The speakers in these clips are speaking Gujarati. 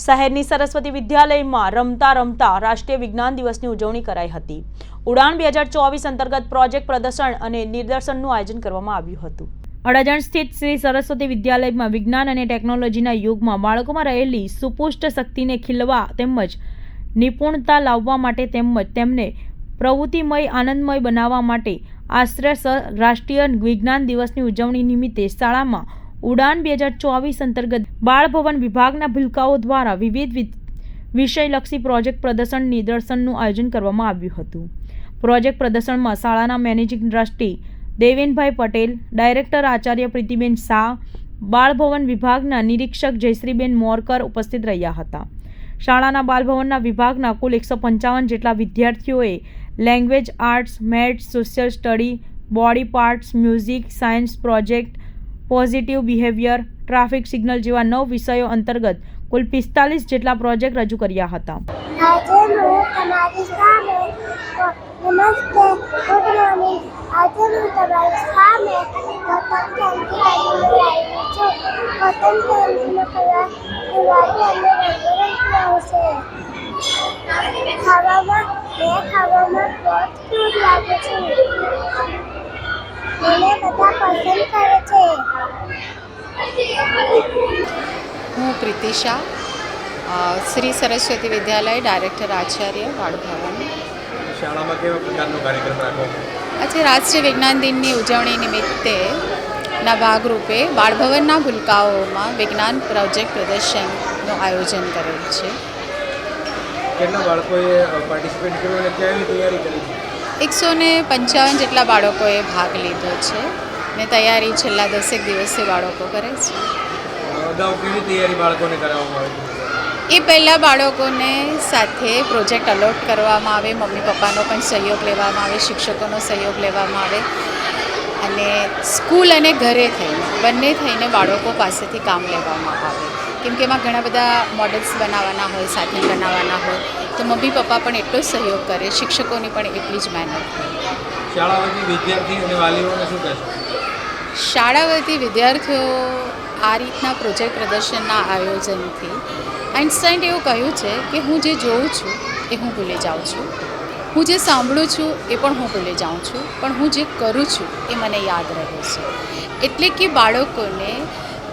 શહેરની સરસ્વતી વિદ્યાલયમાં રમતા રમતા રાષ્ટ્રીય વિજ્ઞાન દિવસની ઉજવણી કરાઈ હતી. ઉડાન બે હજાર ચોવીસ અંતર્ગત પ્રોજેક્ટ પ્રદર્શન અને નિદર્શનનું આયોજન કરવામાં આવ્યું હતું. અડાજણ સ્થિત શ્રી સરસ્વતી વિદ્યાલયમાં વિજ્ઞાન અને ટેકનોલોજીના યુગમાં બાળકોમાં રહેલી સુપુષ્ટ શક્તિને ખીલવા તેમજ નિપુણતા લાવવા માટે તેમજ તેમને પ્રવૃત્તિમય, આનંદમય બનાવવા માટે આશ્રય સ, રાષ્ટ્રીય વિજ્ઞાન દિવસની ઉજવણી નિમિત્તે શાળામાં ઉડાન બે હજાર ચોવીસ અંતર્ગત બાળભવન વિભાગના ભૂલકાઓ દ્વારા વિવિધ વિષયલક્ષી પ્રોજેક્ટ પ્રદર્શન નિદર્શનનું આયોજન કરવામાં આવ્યું હતું. પ્રોજેક્ટ પ્રદર્શનમાં શાળાના managing trustee Devenbhai Patel, director આચાર્ય પ્રીતિબેન શાહ, બાળભવન વિભાગના નિરીક્ષક જયશ્રીબેન મોરકર ઉપસ્થિત રહ્યા હતા. શાળાના બાલભવનના વિભાગના કુલ એકસો પંચાવન જેટલા વિદ્યાર્થીઓએ language, arts, maths, social study, body parts, music, science project positive behaviour, traffic signal જેવા નવ વિષયો અંતર્ગત કુલ પિસ્તાલીસ જેટલા પ્રોજેક્ટ રજૂ કર્યા હતા. ખાવામાં બહુ લાગે છે. મને બધા પસંદ કરે છે. હું પ્રીતિશા શ્રી સરસ્વતી વિદ્યાલય ડાયરેક્ટર આચાર્ય બાળભવન શાળામાં કેવા પ્રકારનો કાર્યક્રમ રાખવામાં આજે રાષ્ટ્રીય વિજ્ઞાન દિનની ઉજવણી નિમિત્તે ના ભાગરૂપે બાળભવનના ભૂલકાઓમાં વિજ્ઞાન પ્રોજેક્ટ પ્રદર્શનનું આયોજન કરેલ છે. કેટલા બાળકોએ પાર્ટિસિપેટ કર્યું અને ક્યાંની તૈયારી કરી છે? એકસો ને પંચાવન જેટલા બાળકોએ ભાગ લીધો છે ને તૈયારી છેલ્લા દસેક દિવસથી બાળકો કરે છે. એ પહેલાં બાળકોને સાથે પ્રોજેક્ટ અલોટ કરવામાં આવે મમ્મી પપ્પાનો પણ સહયોગ લેવામાં આવે શિક્ષકોનો સહયોગ લેવામાં આવે અને સ્કૂલ અને ઘરે થઈને બંને થઈને બાળકો પાસેથી કામ લેવામાં આવે. કેમ કે એમાં ઘણા બધા મોડલ્સ બનાવવાના હોય સાધન બનાવવાના હોય તો મમ્મી પપ્પા પણ એટલો જ સહયોગ કરે શિક્ષકોની પણ એટલી જ મહેનત. શાળા વતી અને વાલીઓને શું કહેશો? શાળા વિદ્યાર્થીઓ આ રીતના પ્રોજેક્ટ પ્રદર્શનના આયોજનથી આઇન્સ્ટાઈન એવું કહ્યું છે કે હું જે જોઉં છું એ હું ભૂલી જાઉં છું. હું જે સાંભળું છું એ પણ હું ભૂલી જાઉં છું પણ હું જે કરું છું એ મને યાદ રહે છે. એટલે કે બાળકોને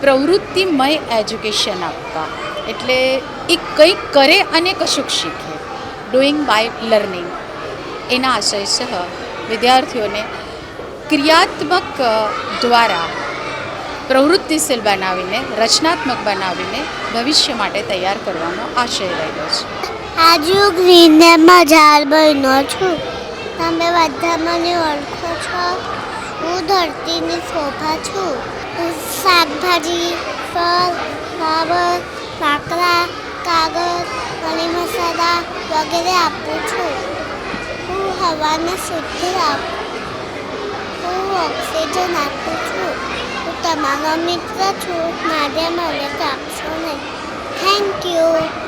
પ્રવૃત્તિમય એજ્યુકેશન આપવા. એટલે એ કંઈક કરે અને કશુંક શીખે. ડુઈંગ બાય લર્નિંગ એના આશય સહ વિદ્યાર્થીઓને ક્રિયાત્મક દ્વારા પ્રવૃત્તિશીલ બનાવીને, રચનાત્મક બનાવીને ભવિષ્ય માટે તૈયાર કરવાનો આશય રહ્યો છે. આજે હું ગ્રીનલેન્ડમાં ઝાડ બન્યો છું. તમે બધા મને ઓળખો છો. હું ધરતીની શોભા છું. શાકભાજી, ફળ ફ્લાવર લાકડા કાગળ મરી મસાલા વગેરે આપું છું. હું હવાને શુદ્ધ રાખું, હું ઓક્સિજન આપું છું. હું તમારો મિત્ર છું, મારે મને કાપશો નહીં. Thank you